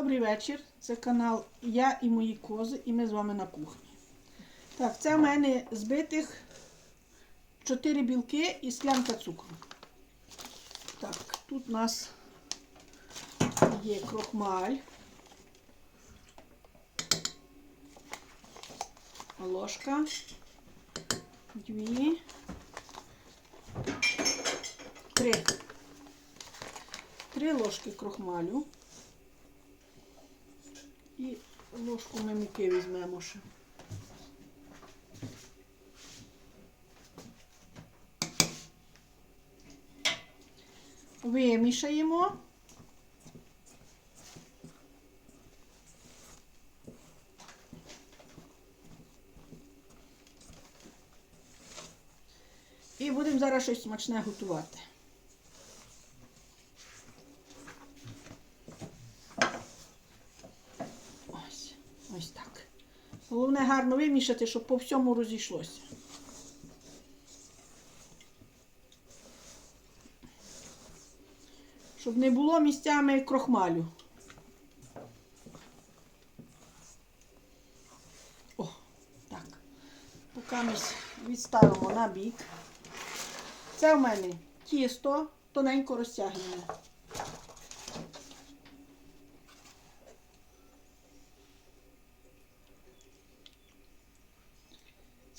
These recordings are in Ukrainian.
Добрий вечір. Це канал Я і мої кози, і ми з вами на кухні. Так, це в мене збитих 4 білки і склянка цукру. Так, тут у нас є крохмаль. Ложка. Дві. Три. Три ложки крохмалю. І ложку ми муки візьмемо ще. Вимішаємо. І будемо зараз щось смачне готувати. Ось, ось так. Головне гарно вимішати, щоб по всьому розійшлося. Щоб не було місцями крохмалю. О, так. Поки ми відставимо на бік. Це в мене тісто тоненько розтягнене.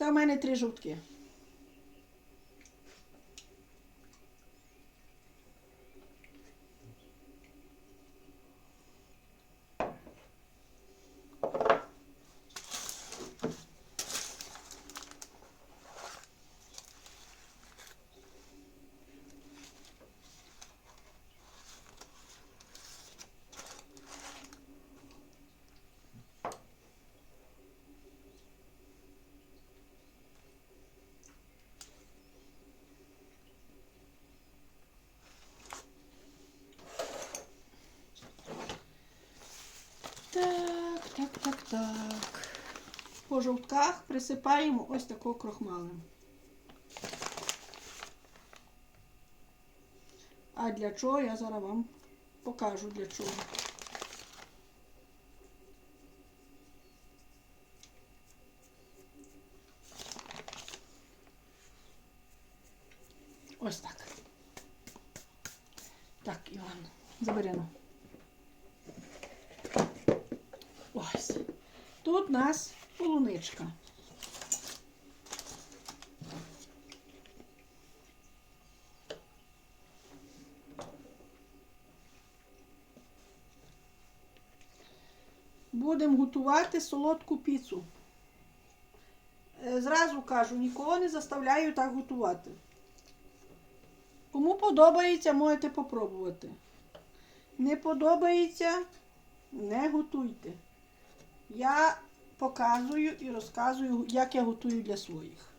Це в мене три жовтки. Так, так. По жовтках присипаємо ось такого крохмалем. А для чого я зараз вам покажу для чого. Ось так. Так, Іван, забери ну. Ось. Тут у нас полуничка. Будемо готувати солодку піцу. Е, Зразу кажу, нікого не заставляю так готувати. Кому подобається, можете попробувати. Не подобається, не готуйте. Я показую і розказую, як я готую для своїх.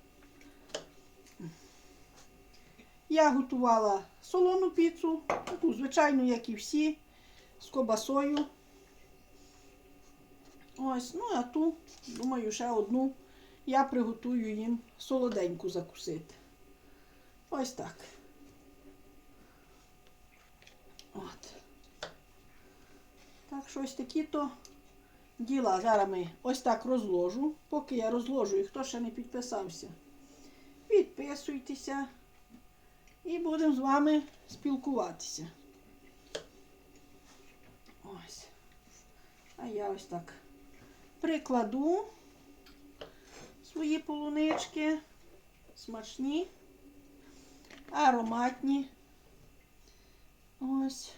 Я готувала солону піцу, таку звичайну, як і всі, з кобасою. Ось, ну а ту, думаю, ще одну я приготую їм солоденьку закусити. Ось так. От. Так що ось такі то діла. Зараз ми ось так розложу. Поки я розложу, і хто ще не підписався, підписуйтеся і будемо з вами спілкуватися. Ось. А я ось так прикладу свої полунички. Смачні, ароматні. Ось.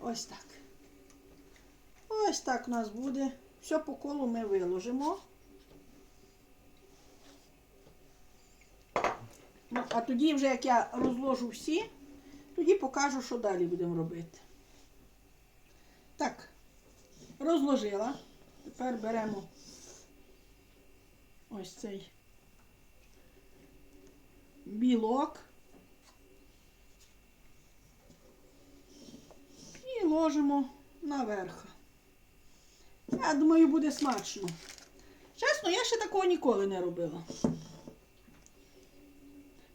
Ось так. Ось так у нас буде. Все по колу ми виложимо. Ну, а тоді, вже як я розложу всі, тоді покажу, що далі будемо робити. Так, розложила. Тепер беремо ось цей білок. І ложимо наверх. Я думаю, буде смачно. Чесно, я ще такого ніколи не робила.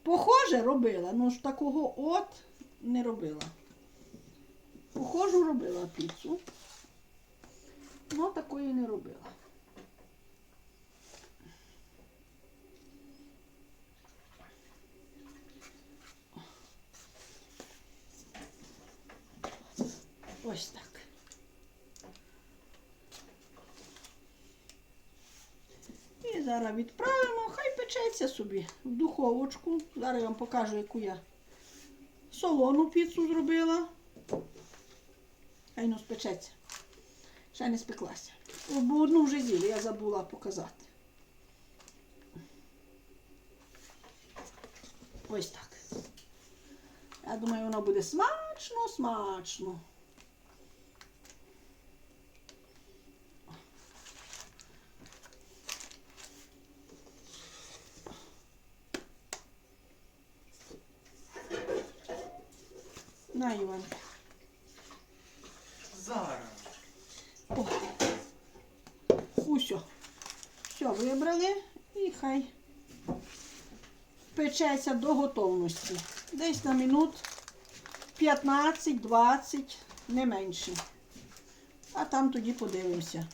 Похоже робила, але ж такого от не робила. Похожу робила піцу. але такої не робила. Ось так. І зараз відправимо, хай печеться собі в духовочку. Зараз я вам покажу, яку я солону піцу зробила. Хай ну спечеться. Ще не спеклася. Бо одну вже з'їли, я забула показати. Ось так. Я думаю, воно буде смачно, смачно. На, Іван. Зараз. О. Усьо. Все вибрали і хай печеться до готовності. Десь на минут 15-20, не менше. А там тоді подивимося.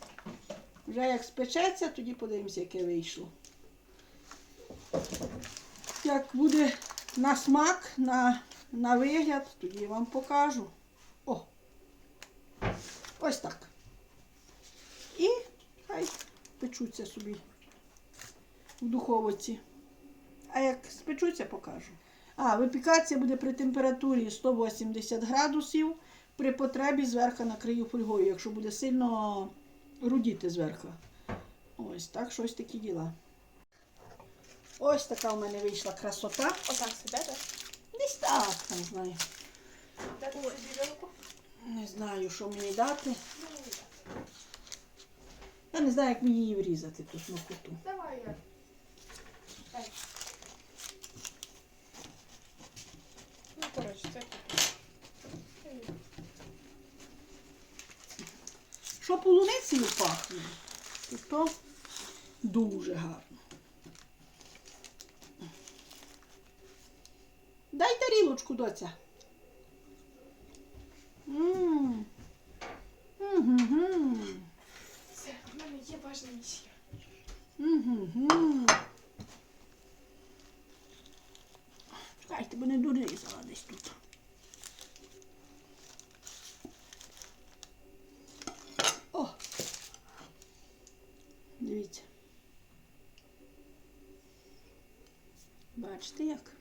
Вже як спечеться, тоді подивимося, яке вийшло. Як буде на смак, на, на вигляд, тоді я вам покажу. О! Ось так. І хай печуться собі в духовці. А як спечуться, покажу. А, випікатися буде при температурі 180 градусів. При потребі зверху накрию фольгою, якщо буде сильно рудіти зверху. Ось так, щось такі діла. Ось така у мене вийшла красота. Отак сидите? Десь так, не знаю. Вилку? Не знаю, що мені дати. Я не знаю, як мені її врізати, ту смакоту. Давай я. Ну, коротше, це тут. Що полуницею пахне, то дуже гарно. Доця. Все, в мене є важна місія. Чекайте, бо не дорізала десь тут. О! Дивіться. Бачите як?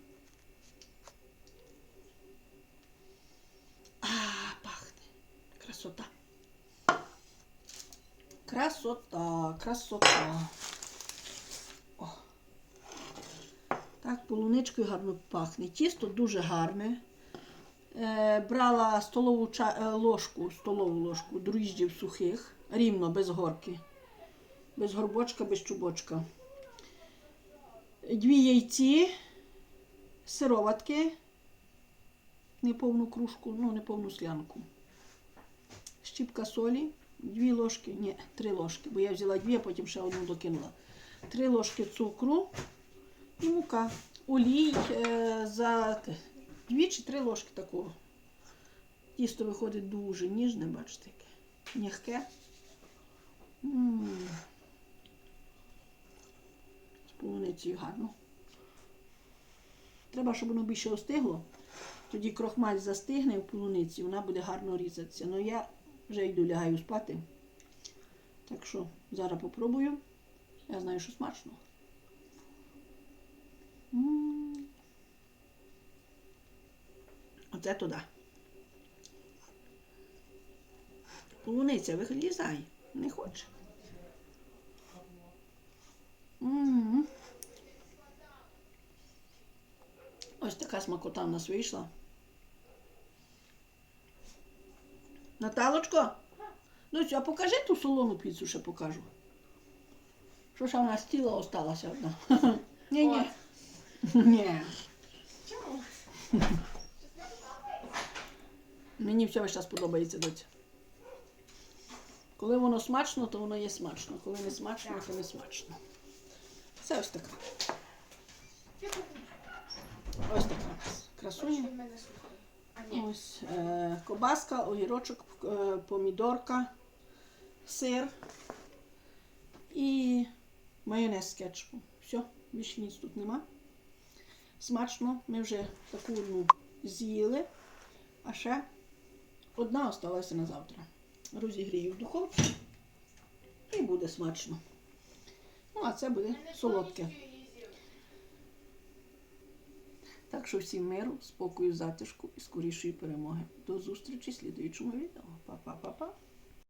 А, пахне. Красота. Красота, красота. О. Так, полуничкою гарно пахне. Тісто дуже гарне. Е, брала столову ча- е, ложку, столову ложку дріжджів сухих, рівно, без горки. Без горбочка, без чубочка. Дві яйці, сироватки, неповну кружку, ну, неповну склянку. Щіпка солі, дві ложки, ні, три ложки, бо я взяла дві, а потім ще одну докинула. Три ложки цукру і мука. Олій е, за дві чи три ложки такого. Тісто виходить дуже ніжне, бачите, яке. М'яке. Полуницею гарно. Треба, щоб воно більше остигло. Тоді крохмаль застигне в полуниці, вона буде гарно різатися. Ну я вже йду лягаю спати. Так що зараз попробую. Я знаю, що смачно. Оце туди. Полуниця вилізай. Не хоче. Ось така смакота в нас вийшла. Наталочко, ну а покажи ту солону піцу, ще покажу. Що ж у нас тіло осталося одна? Ні, ні. Ні. Чому? Мені все весь час подобається доця. Коли воно смачно, то воно є смачно. Коли не смачно, то не смачно. Це ось така. Ось така красуня. Ось е, кобаска, огірочок, е, помідорка, сир і майонез з кетчупом. Все, більше ніц тут нема. Смачно, ми вже таку одну з'їли, а ще одна осталася на завтра. Розігрію в духовці і буде смачно. Ну, а це буде солодке. Так що всім миру, спокою, затишку і скорішої перемоги. До зустрічі в слідуючому відео. Па-па-па-па.